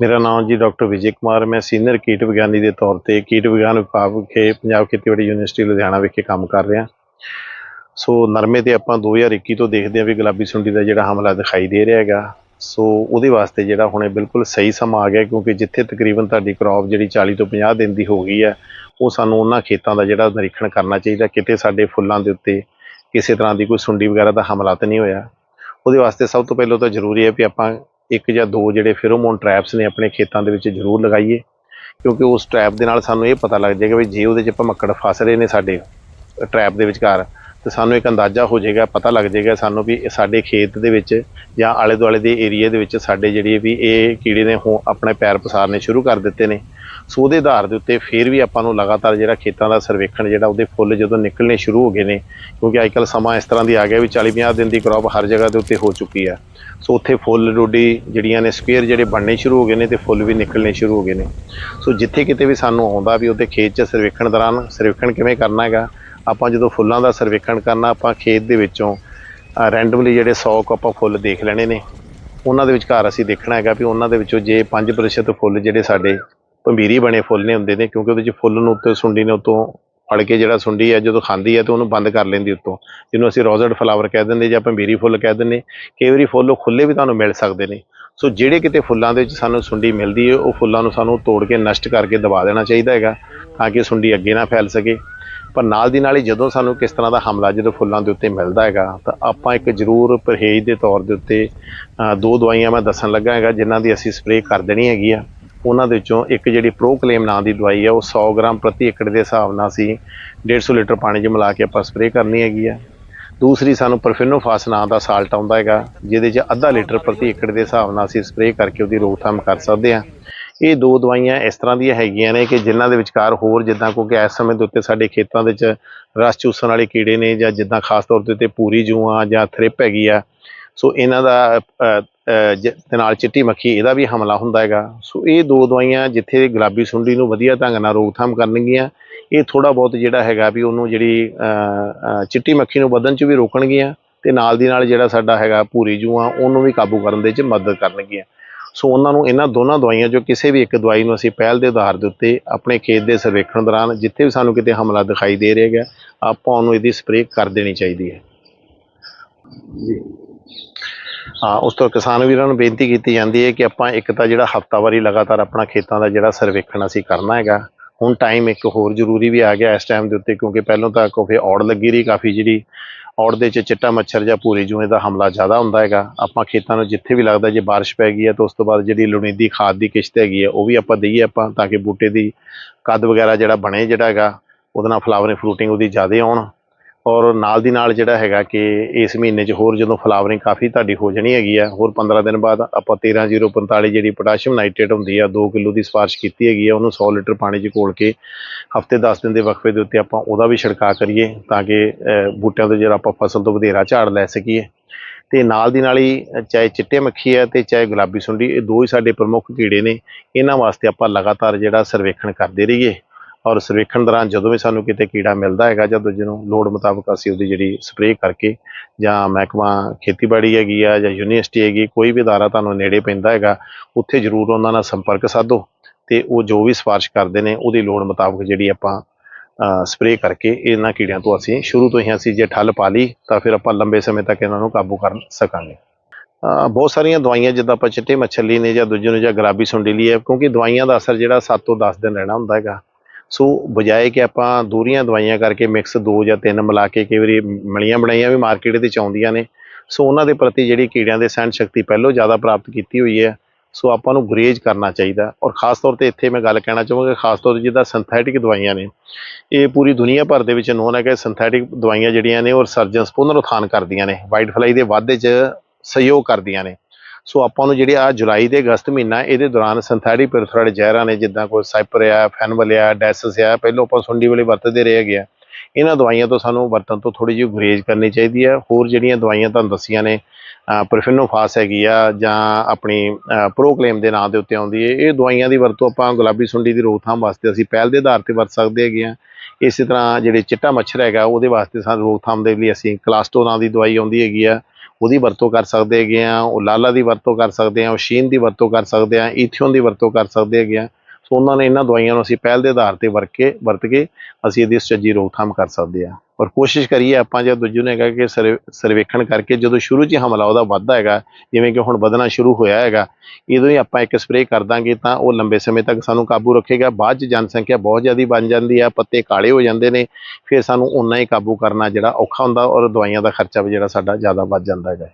ਮੇਰਾ ਨਾਮ ਜੀ ਡਾਕਟਰ ਵਿਜੇ ਕੁਮਾਰ ਮੈਂ ਸੀਨੀਅਰ ਕੀਟ ਵਿਗਿਆਨੀ ਦੇ ਤੌਰ ਤੇ ਕੀਟ ਵਿਗਿਆਨ ਵਿਭਾਗ ਵਿਖੇ ਪੰਜਾਬ ਖੇਤੀਬਾੜੀ ਯੂਨੀਵਰਸਿਟੀ ਲੁਧਿਆਣਾ ਵਿਖੇ ਕੰਮ ਕਰ ਰਿਹਾ। ਸੋ ਨਰਮੇ ਤੇ ਆਪਾਂ 2021 ਤੋਂ ਦੇਖਦੇ ਹਾਂ ਵੀ ਗੁਲਾਬੀ ਸੁੰਡੀ ਦਾ ਜਿਹੜਾ ਹਮਲਾ ਦਿਖਾਈ ਦੇ ਰਿਹਾ ਹੈਗਾ। ਸੋ ਉਹਦੇ ਵਾਸਤੇ ਜਿਹੜਾ ਹੁਣੇ ਬਿਲਕੁਲ ਸਹੀ ਸਮਾਂ ਆ ਗਿਆ ਕਿਉਂਕਿ ਜਿੱਥੇ ਤਕਰੀਬਨ ਤੁਹਾਡੀ ਕ੍ਰੌਪ ਜਿਹੜੀ 40 ਤੋਂ 50 ਦਿਨ ਦੀ ਹੋ ਗਈ ਹੈ, ਉਹ ਸਾਨੂੰ ਉਹਨਾਂ ਖੇਤਾਂ ਦਾ ਜਿਹੜਾ ਨਿਰੀਖਣ ਕਰਨਾ ਚਾਹੀਦਾ, ਕਿਤੇ ਸਾਡੇ ਫੁੱਲਾਂ ਦੇ ਉੱਤੇ ਕਿਸੇ ਤਰ੍ਹਾਂ ਦੀ ਕੋਈ ਸੁੰਡੀ ਵਗੈਰਾ ਦਾ ਹਮਲਾ ਤਾਂ ਨਹੀਂ ਹੋਇਆ। ਉਹਦੇ ਵਾਸਤੇ ਸਭ ਤੋਂ ਪਹਿਲਾਂ ਤਾਂ ਜ਼ਰੂਰੀ ਹੈ ਵੀ ਆਪਾਂ ਇੱਕ ਜਾਂ ਦੋ ਜਿਹੜੇ ਫੇਰੋਮੋਨ ਟ੍ਰੈਪਸ ਨੇ ਆਪਣੇ ਖੇਤਾਂ ਦੇ ਵਿੱਚ ਜ਼ਰੂਰ ਲਗਾਈਏ, ਕਿਉਂਕਿ ਉਸ ਟ੍ਰੈਪ ਦੇ ਨਾਲ ਸਾਨੂੰ ਇਹ ਪਤਾ ਲੱਗ ਜਾਏਗਾ ਵੀ ਜੇ ਉਹਦੇ 'ਚ ਭਮੱਕੜ ਫਸ ਰਹੇ ਨੇ ਸਾਡੇ ਟ੍ਰੈਪ ਦੇ ਵਿਚਕਾਰ ਤੇ ਸਾਨੂੰ ਇੱਕ ਅੰਦਾਜ਼ਾ ਹੋ ਜਾਏਗਾ, ਪਤਾ ਲੱਗ ਜਾਏਗਾ ਸਾਨੂੰ ਵੀ ਇਹ ਸਾਡੇ ਖੇਤ ਦੇ ਵਿੱਚ ਜਾਂ ਆਲੇ ਦੁਆਲੇ ਦੇ ਏਰੀਆ ਦੇ ਵਿੱਚ ਸਾਡੇ ਜਿਹੜੀ ਵੀ ਇਹ ਕੀੜੇ ਨੇ ਹੋ ਆਪਣੇ ਪੈਰ ਪਸਾਰਨੇ ਸ਼ੁਰੂ ਕਰ ਦਿੱਤੇ ਨੇ। ਸੋ ਉਹਦੇ ਆਧਾਰ ਦੇ ਉੱਤੇ ਫਿਰ ਵੀ ਆਪਾਂ ਨੂੰ ਲਗਾਤਾਰ ਜਿਹੜਾ ਖੇਤਾਂ ਦਾ ਸਰਵੇਖਣ, ਜਿਹੜਾ ਉਹਦੇ ਫੁੱਲ ਜਦੋਂ ਨਿਕਲਣੇ ਸ਼ੁਰੂ ਹੋ ਗਏ ਨੇ, ਕਿਉਂਕਿ ਅੱਜਕੱਲ ਸਮਾਂ ਇਸ ਤਰ੍ਹਾਂ ਦੀ ਆ ਗਿਆ ਵੀ 40 50 ਦਿਨ ਦੀ ਕ੍ਰੌਪ ਹਰ ਜਗ੍ਹਾ ਦੇ ਉੱਤੇ ਹੋ ਚੁੱਕੀ ਆ। ਸੋ ਉੱਥੇ ਫੁੱਲ ਡੋਡੀ ਜਿਹੜੀਆਂ ਨੇ ਸਕੁਅਰ ਜਿਹੜੇ ਬਣਨੇ ਸ਼ੁਰੂ ਹੋ ਗਏ ਨੇ ਤੇ ਫੁੱਲ ਵੀ ਨਿਕਲਣੇ ਸ਼ੁਰੂ ਹੋ ਗਏ ਨੇ। ਸੋ ਜਿੱਥੇ ਕਿਤੇ ਵੀ ਸਾਨੂੰ ਆਉਂਦਾ ਵੀ ਉਹਦੇ ਖੇਤ 'ਚ ਸਰਵੇਖਣ ਦੌਰਾਨ, ਸਰਵੇਖਣ ਕਿਵੇਂ ਕਰਨਾ ਹੈਗਾ ਆਪਾਂ ਜਦੋਂ ਫੁੱਲਾਂ ਦਾ ਸਰਵੇਖਣ ਕਰਨਾ, ਆਪਾਂ ਖੇਤ ਦੇ ਵਿੱਚੋਂ ਰੈਂਡਮਲੀ ਜਿਹੜੇ 100 ਕੁ ਆਪਾਂ ਫੁੱਲ ਦੇਖ ਲੈਣੇ ਨੇ, ਉਹਨਾਂ ਦੇ ਵਿਚਕਾਰ ਅਸੀਂ ਦੇਖਣਾ ਹੈਗਾ ਵੀ ਉਹਨਾਂ ਦੇ ਵਿੱਚੋਂ ਜੇ 5% ਫੁੱਲ ਜਿਹੜੇ ਸਾਡੇ ਭੰਬੀਰੀ ਬਣੇ ਫੁੱਲ ਨੇ ਹੁੰਦੇ ਨੇ, ਕਿਉਂਕਿ ਉਹਦੇ 'ਚ ਫੁੱਲ ਨੂੰ ਉੱਤੇ ਸੁੰਡੀ ਨੇ ਉਤੋਂ ਫੜ ਕੇ ਜਿਹੜਾ ਸੁੰਡੀ ਹੈ, ਜਦੋਂ ਖਾਂਦੀ ਹੈ ਤੇ ਉਹਨੂੰ ਬੰਦ ਕਰ ਲੈਂਦੀ ਉੱਤੋਂ। ਜਿਹਨੂੰ ਅਸੀਂ ਰੋਜ਼ਡ ਫਲਾਵਰ ਕਹਿ ਦਿੰਦੇ ਜਾਂ ਭੰਬੀਰੀ ਫੁੱਲ ਕਹਿ ਦਿੰਦੇ, ਕਈ ਵਾਰੀ ਫੁੱਲ ਉਹ ਖੁੱਲੇ ਵੀ ਤੁਹਾਨੂੰ ਮਿਲ ਸਕਦੇ ਨੇ। ਸੋ ਜਿਹੜੇ ਕਿਤੇ ਫੁੱਲਾਂ ਦੇ ਵਿੱਚ ਸਾਨੂੰ ਸੁੰਡੀ ਮਿਲਦੀ ਹੈ, ਉਹ ਫੁੱਲਾਂ ਨੂੰ ਸਾਨੂੰ ਤੋੜ ਕੇ ਨਸ਼ਟ ਕਰਕੇ ਦਬਾ ਦੇਣਾ ਚਾਹੀਦਾ ਹੈਗਾ, ਤਾਂ ਕਿ ਸੁੰਡੀ ਅੱਗੇ ਨਾ ਫੈਲ ਸਕੇ। ਪਰ ਨਾਲ ਦੀ ਨਾਲ ਹੀ ਜਦੋਂ ਸਾਨੂੰ ਕਿਸ ਤਰ੍ਹਾਂ ਦਾ ਹਮਲਾ ਜਦੋਂ ਫੁੱਲਾਂ ਦੇ ਉੱਤੇ ਮਿਲਦਾ ਹੈਗਾ, ਤਾਂ ਆਪਾਂ ਇੱਕ ਜ਼ਰੂਰ ਪਰਹੇਜ਼ ਦੇ ਤੌਰ ਦੇ ਉੱਤੇ ਦੋ ਦਵਾਈਆਂ ਮੈਂ ਦੱਸਣ ਲੱਗਾ ਹੈਗਾ, ਜਿਨ੍ਹਾਂ ਦੀ ਅਸੀਂ ਸਪਰੇਅ ਕਰ ਦੇਣੀ ਹੈਗੀ ਆ। ਉਹਨਾਂ ਦੇ ਵਿੱਚੋਂ ਇੱਕ ਜਿਹੜੀ ਪ੍ਰੋਕਲੇਮ ਨਾਂ ਦੀ ਦਵਾਈ ਹੈ ਉਹ 100 ਗ੍ਰਾਮ ਪ੍ਰਤੀ ਏਕੜ ਦੇ ਹਿਸਾਬ ਨਾਲ ਅਸੀਂ 150 ਲੀਟਰ ਪਾਣੀ 'ਚ ਮਿਲਾ ਕੇ ਆਪਾਂ ਸਪਰੇਅ ਕਰਨੀ ਹੈਗੀ ਆ। ਦੂਸਰੀ ਸਾਨੂੰ ਪਰਫਿਨੋਫਾਸ ਨਾਂ ਦਾ ਸਾਲਟ ਆਉਂਦਾ ਹੈਗਾ, ਜਿਹਦੇ 'ਚ ਅੱਧਾ ਲੀਟਰ ਪ੍ਰਤੀ ਏਕੜ ਦੇ ਹਿਸਾਬ ਨਾਲ ਅਸੀਂ ਸਪਰੇਅ ਕਰਕੇ ਉਹਦੀ ਰੋਕਥਾਮ ਕਰ ਸਕਦੇ ਹਾਂ। ਇਹ ਦੋ ਦਵਾਈਆਂ ਇਸ ਤਰ੍ਹਾਂ ਦੀਆਂ ਹੈਗੀਆਂ ਨੇ ਕਿ ਜਿਨ੍ਹਾਂ ਦੇ ਵਿਚਕਾਰ ਹੋਰ ਜਿੱਦਾਂ ਕਿਉਂਕਿ ਇਸ ਸਮੇਂ ਦੇ ਉੱਤੇ ਸਾਡੇ ਖੇਤਾਂ ਦੇ ਵਿੱਚ ਰਸ ਚੂਸਣ ਵਾਲੇ ਕੀੜੇ ਨੇ ਜਾਂ ਜਿੱਦਾਂ ਖਾਸ ਤੌਰ ਦੇ ਉੱਤੇ ਪੂਰੀ ਜੂਆਂ ਜਾਂ ਥ੍ਰਿਪ ਹੈਗੀ ਆ, ਸੋ ਇਹਨਾਂ ਦਾ ਜ- ਤੇ ਨਾਲ ਚਿੱਟੀ ਮੱਖੀ ਇਹਦਾ ਵੀ ਹਮਲਾ ਹੁੰਦਾ ਹੈਗਾ। ਸੋ ਇਹ ਦੋ ਦਵਾਈਆਂ ਜਿੱਥੇ ਗੁਲਾਬੀ ਸੁੰਡੀ ਨੂੰ ਵਧੀਆ ਢੰਗ ਨਾਲ ਰੋਕਥਾਮ ਕਰਨਗੀਆਂ, ਇਹ ਥੋੜਾ ਬਹੁਤ ਜਿਹੜਾ ਹੈਗਾ ਵੀ ਉਹਨੂੰ ਜਿਹੜੀ ਚਿੱਟੀ ਮੱਖੀ ਨੂੰ ਵਧਣ ਚ ਵੀ ਰੋਕਣਗੀਆਂ ਤੇ ਨਾਲ ਦੀ ਨਾਲ ਜਿਹੜਾ ਸਾਡਾ ਹੈਗਾ ਭੂਰੀ ਜੂਆਂ ਉਹਨੂੰ ਵੀ ਕਾਬੂ ਕਰਨ ਦੇ ਚ ਮਦਦ ਕਰਨਗੀਆਂ। ਸੋ ਉਹਨਾਂ ਨੂੰ ਇਹਨਾਂ ਦੋਨਾਂ ਦਵਾਈਆਂ ਚੋਂ ਕਿਸੇ ਵੀ ਇੱਕ ਦਵਾਈ ਨੂੰ ਅਸੀਂ ਪਹਿਲ ਦੇ ਆਧਾਰ ਦੇ ਉੱਤੇ ਆਪਣੇ ਖੇਤ ਦੇ ਸਰਵੇਖਣ ਦੌਰਾਨ ਜਿੱਥੇ ਵੀ ਸਾਨੂੰ ਕਿਤੇ ਹਮਲਾ ਦਿਖਾਈ ਦੇ ਰਿਹਾ ਹੈਗਾ ਆਪਾਂ ਉਹਨੂੰ ਇਹਦੀ ਸਪਰੇਅ ਕਰ ਦੇਣੀ ਚਾਹੀਦੀ ਹੈ। ਹਾਂ ਉਸ ਤੋਂ ਕਿਸਾਨ ਵੀਰਾਂ ਨੂੰ ਬੇਨਤੀ ਕੀਤੀ ਜਾਂਦੀ ਹੈ ਕਿ ਆਪਾਂ ਇੱਕ ਤਾਂ ਜਿਹੜਾ ਹਫਤਾਵਾਰੀ ਲਗਾਤਾਰ ਆਪਣਾ ਖੇਤਾਂ ਦਾ ਜਿਹੜਾ ਸਰਵੇਖਣ ਅਸੀਂ ਕਰਨਾ ਹੈਗਾ ਹੁਣ ਟਾਈਮ ਇੱਕ ਹੋਰ ਜ਼ਰੂਰੀ ਵੀ ਆ ਗਿਆ ਇਸ ਟਾਈਮ ਦੇ ਉੱਤੇ ਕਿਉਂਕਿ ਪਹਿਲਾਂ ਤਾਂ ਕੋਫੇ ਔੜ ਲੱਗੀ ਰਹੀ ਕਾਫੀ ਜਿਹੜੀ ਔੜ ਦੇ ਚ ਚਿੱਟਾ ਮੱਛਰ ਜਾਂ ਭੂਰੀ ਜੂਏ ਦਾ ਹਮਲਾ ਜ਼ਿਆਦਾ ਹੁੰਦਾ ਹੈਗਾ। ਆਪਾਂ ਖੇਤਾਂ ਨੂੰ ਜਿੱਥੇ ਵੀ ਲੱਗਦਾ ਜੇ ਬਾਰਿਸ਼ ਪੈ ਗਈ ਹੈ ਤਾਂ ਉਸ ਤੋਂ ਬਾਅਦ ਜਿਹੜੀ ਲੁਣੀਦੀ ਖਾਦ ਦੀ ਕਿਸ਼ਤ ਹੈਗੀ ਹੈ, ਉਹ ਵੀ ਆਪਾਂ ਦਈਏ ਆਪਾਂ ਤਾਂ ਕਿ ਬੂਟੇ ਦੀ ਕੱਦ ਵਗੈਰਾ ਜਿਹੜਾ ਬਣੇ ਜਿਹੜਾ ਹੈਗਾ, ਉਹਦੇ ਨਾਲ ਫਲਾਵਰਿੰਗ ਫਰੂਟਿੰਗ ਉਹਦੀ ਜ਼ਿਆਦਾ ਆਉਣ। ਔਰ ਨਾਲ ਦੀ ਨਾਲ ਜਿਹੜਾ ਹੈਗਾ ਕਿ ਇਸ ਮਹੀਨੇ 'ਚ ਹੋਰ ਜਦੋਂ ਫਲਾਵਰਿੰਗ ਕਾਫੀ ਤੁਹਾਡੀ ਹੋ ਜਾਣੀ ਹੈਗੀ ਆ, ਹੋਰ 15 ਦਿਨ ਬਾਅਦ ਆਪਾਂ 13045 ਜਿਹੜੀ ਪੋਟਾਸ਼ੀਅਮ ਨਾਈਟ੍ਰੇਟ ਹੁੰਦੀ ਆ 2 ਕਿਲੋ ਦੀ ਸਿਫਾਰਿਸ਼ ਕੀਤੀ ਹੈਗੀ ਆ, ਉਹਨੂੰ 100 ਲੀਟਰ ਪਾਣੀ 'ਚ ਘੋਲ ਕੇ ਹਫ਼ਤੇ 10 ਦਿਨ ਦੇ ਵਕਫੇ ਦੇ ਉੱਤੇ ਆਪਾਂ ਉਹਦਾ ਵੀ ਛਿੜਕਾਅ ਕਰੀਏ ਤਾਂ ਕਿ ਬੂਟਿਆਂ ਤੋਂ ਜਿਹੜਾ ਆਪਾਂ ਫਸਲ ਤੋਂ ਵਧੇਰਾ ਝਾੜ ਲੈ ਸਕੀਏ। ਤੇ ਨਾਲ ਦੀ ਨਾਲ ਹੀ ਚਾਹੇ ਚਿੱਟੇ ਮੱਖੀ ਹੈ ਤੇ ਚਾਹੇ ਗੁਲਾਬੀ ਸੁੰਡੀ, ਇਹ ਦੋ ਹੀ ਸਾਡੇ ਪ੍ਰਮੁੱਖ ਕੀੜੇ ਨੇ। ਇਹਨਾਂ ਵਾਸਤੇ ਆਪਾਂ ਲਗਾਤਾਰ ਜਿਹੜਾ ਸਰਵੇਖਣ ਕਰਦੇ ਰਹੀਏ। ਔਰ ਸਰਵੇਖਣ ਦੌਰਾਨ ਜਦੋਂ ਵੀ ਸਾਨੂੰ ਕਿਤੇ ਕੀੜਾ ਮਿਲਦਾ ਹੈਗਾ ਜਾਂ ਦੂਜੇ ਨੂੰ ਲੋੜ ਮੁਤਾਬਕ ਅਸੀਂ ਉਹਦੀ ਜਿਹੜੀ ਸਪਰੇਅ ਕਰਕੇ ਜਾਂ ਮਹਿਕਮਾ ਖੇਤੀਬਾੜੀ ਹੈਗੀ ਆ ਜਾਂ ਯੂਨੀਵਰਸਿਟੀ ਹੈਗੀ, ਕੋਈ ਵੀ ਅਦਾਰਾ ਤੁਹਾਨੂੰ ਨੇੜੇ ਪੈਂਦਾ ਹੈਗਾ, ਉੱਥੇ ਜ਼ਰੂਰ ਉਹਨਾਂ ਨਾਲ ਸੰਪਰਕ ਸਾਧੋ ਤੇ ਉਹ ਜੋ ਵੀ ਸਿਫਾਰਿਸ਼ ਕਰਦੇ ਨੇ, ਉਹਦੀ ਲੋੜ ਮੁਤਾਬਕ ਜਿਹੜੀ ਆਪਾਂ ਸਪਰੇਅ ਕਰਕੇ ਇਹਨਾਂ ਕੀੜਿਆਂ ਤੋਂ ਅਸੀਂ ਸ਼ੁਰੂ ਤੋਂ ਹੀ ਅਸੀਂ ਜੇ ਠੱਲ ਪਾ ਲਈ, ਤਾਂ ਫਿਰ ਆਪਾਂ ਲੰਬੇ ਸਮੇਂ ਤੱਕ ਇਹਨਾਂ ਨੂੰ ਕਾਬੂ ਕਰ ਸਕਾਂਗੇ। ਬਹੁਤ ਸਾਰੀਆਂ ਦਵਾਈਆਂ ਜਿੱਦਾਂ ਆਪਾਂ ਚਿੱਟੇ ਮੱਛਲੀ ਨੇ ਜਾਂ ਦੂਜੇ ਨੂੰ ਜਾਂ ਗੁਲਾਬੀ ਸੁੰਡੀ ਲਈ ਹੈ, ਕਿਉਂਕਿ ਦਵਾਈਆਂ ਦਾ ਅਸਰ ਜਿਹੜਾ 7 ਤੋਂ 10 ਦਿਨ ਰਹਿਣਾ ਹੁੰਦਾ ਹੈਗਾ। ਸੋ ਬਜਾਏ ਕਿ ਆਪਾਂ ਦੂਰੀਆਂ ਦਵਾਈਆਂ ਕਰਕੇ ਮਿਕਸ ਦੋ ਜਾਂ ਤਿੰਨ ਮਿਲਾ ਕੇ ਕਈ ਵਾਰੀ ਮਲੀਆਂ ਬਣਾਈਆਂ ਵੀ ਮਾਰਕੀਟ ਦੇ ਚ ਆਉਂਦੀਆਂ ਨੇ। ਸੋ ਉਹਨਾਂ ਦੇ ਪ੍ਰਤੀ ਜਿਹੜੀ ਕੀੜਿਆਂ ਦੇ ਸਹਿਣ ਸ਼ਕਤੀ ਪਹਿਲੋਂ ਜ਼ਿਆਦਾ ਪ੍ਰਾਪਤ ਕੀਤੀ ਹੋਈ ਹੈ। ਸੋ ਆਪਾਂ ਨੂੰ ਗੁਰੇਜ਼ ਕਰਨਾ ਚਾਹੀਦਾ ਔਰ ਖਾਸ ਤੌਰ ਤੇ ਇੱਥੇ ਮੈਂ ਗੱਲ ਕਹਿਣਾ ਚਾਹਾਂਗਾ ਖਾਸ ਤੌਰ ਤੇ ਜਿੱਦਾਂ ਸਿੰਥੈਟਿਕ ਦਵਾਈਆਂ ਨੇ, ਇਹ ਪੂਰੀ ਦੁਨੀਆ ਭਰ ਦੇ ਵਿੱਚ ਨੋਨ ਹੈ ਕਿ ਸਿੰਥੈਟਿਕ ਦਵਾਈਆਂ ਜਿਹੜੀਆਂ ਨੇ ਉਹ ਸਰਜਨਸ ਪੁਨਰ ਕਰਦੀਆਂ ਨੇ। ਵਾਈਟ ਫਲਾਈ ਦੇ ਵਾਧੇ 'ਚ ਸਹਿਯੋਗ ਕਰਦੀਆਂ ਨੇ। ਸੋ ਆਪਾਂ ਨੂੰ ਜਿਹੜੇ ਆ ਜੁਲਾਈ ਦੇ ਅਗਸਤ ਮਹੀਨਾ ਇਹਦੇ ਦੌਰਾਨ ਸਿੰਥੈਟਿਕ ਪਿਰਥੋਰਾਇਡ ਜ਼ਹਿਰਾਂ ਨੇ ਜਿੱਦਾਂ ਕੋਈ ਸਾਈਪਰ ਆ, ਫੈਨਵਲ ਆ ਆ, ਪਹਿਲਾਂ ਆਪਾਂ ਸੁੰਡੀ ਵੇਲੇ ਵਰਤਦੇ ਰਹੇ ਹੈਗੇ ਆ। ਇਹਨਾਂ ਦਵਾਈਆਂ ਤੋਂ ਸਾਨੂੰ ਵਰਤਣ ਤੋਂ ਥੋੜੀ ਜਿਹੀ ਗੁਰੇਜ਼ ਕਰਨੀ ਚਾਹੀਦੀ ਹੈ। ਹੋਰ ਜਿਹੜੀਆਂ ਦਵਾਈਆਂ ਤੁਹਾਨੂੰ ਦੱਸੀਆਂ ਨੇ ਪਰਫਿਨੋਫਾਸ ਹੈਗੀ ਆ ਜਾਂ ਆਪਣੀ ਪ੍ਰੋਕਲੇਮ ਦੇ ਨਾਂ ਦੇ ਉੱਤੇ ਆਉਂਦੀ ਹੈ, ਇਹ ਦਵਾਈਆਂ ਦੀ ਵਰਤੋਂ ਆਪਾਂ ਗੁਲਾਬੀ ਸੁੰਡੀ ਦੀ ਰੋਕਥਾਮ ਵਾਸਤੇ ਅਸੀਂ ਪਹਿਲ ਦੇ ਆਧਾਰ ਤੇ ਵਰਤ ਸਕਦੇ ਹੈਗੇ ਆ। ਇਸੇ ਤਰ੍ਹਾਂ ਜਿਹੜੇ ਚਿੱਟਾ ਮੱਛਰ ਹੈਗਾ, ਉਹਦੇ ਵਾਸਤੇ ਸਾਨੂੰ ਰੋਕਥਾਮ ਦੇ ਲਈ ਅਸੀਂ ਕਲਾਸਟੋ ਨਾਂ ਦੀ ਦਵਾਈ ਆਉਂਦੀ ਹੈਗੀ ਆ। ਉਹਦੀ ਵਰਤੋਂ ਕਰ ਸਕਦੇ ਹੈਗੇ ਆ, ਉਹ ਲਾਲਾ ਦੀ ਵਰਤੋਂ ਕਰ ਸਕਦੇ ਆ, ਉਹ ਸ਼ੀਨ ਦੀ ਵਰਤੋਂ ਕਰ ਸਕਦੇ ਆ, ਈਥਿਓਨ ਦੀ ਵਰਤੋਂ ਕਰ ਸਕਦੇ ਹੈਗੇ ਆ। ਸੋ ਉਹਨਾਂ ਨੇ ਇਹਨਾਂ ਦਵਾਈਆਂ ਨੂੰ ਅਸੀਂ ਪਹਿਲ ਦੇ ਆਧਾਰ ਤੇ ਵਰਤ ਕੇ ਵਰਤ ਕੇ ਅਸੀਂ ਇਹਦੀ ਸੁਚੱਜੀ ਰੋਕਥਾਮ ਕਰ ਸਕਦੇ ਆ। ਔਰ ਕੋਸ਼ਿਸ਼ ਕਰੀਏ ਆਪਾਂ ਜੇ ਦੂਜੇ ਨੂੰ ਹੈਗਾ ਕਿ ਸਰਵੇ- ਸਰਵੇਖਣ ਕਰਕੇ ਜਦੋਂ ਸ਼ੁਰੂ 'ਚ ਹੀ ਹਮਲਾ ਉਹਦਾ ਵੱਧਦਾ ਹੈਗਾ, ਜਿਵੇਂ ਕਿ ਹੁਣ ਵਧਣਾ ਸ਼ੁਰੂ ਹੋਇਆ ਹੈਗਾ ਇਦੋਂ ਹੀ ਆਪਾਂ ਇੱਕ ਸਪਰੇਅ ਕਰ ਦਾਂਗੇ ਤਾਂ ਉਹ ਲੰਬੇ ਸਮੇਂ ਤੱਕ ਸਾਨੂੰ ਕਾਬੂ ਰੱਖੇਗਾ। ਬਾਅਦ 'ਚ ਜਨਸੰਖਿਆ ਬਹੁਤ ਜ਼ਿਆਦਾ ਬਣ ਜਾਂਦੀ ਆ, ਪੱਤੇ ਕਾਲੇ ਹੋ ਜਾਂਦੇ ਨੇ, ਫਿਰ ਸਾਨੂੰ ਉਨਾ ਹੀ ਕਾਬੂ ਕਰਨਾ ਜਿਹੜਾ ਔਖਾ ਹੁੰਦਾ ਔਰ ਦਵਾਈਆਂ ਦਾ ਖਰਚਾ ਵੀ ਜਿਹੜਾ ਸਾਡਾ ਜ਼ਿਆਦਾ ਵੱਧ ਜਾਂਦਾ ਹੈਗਾ।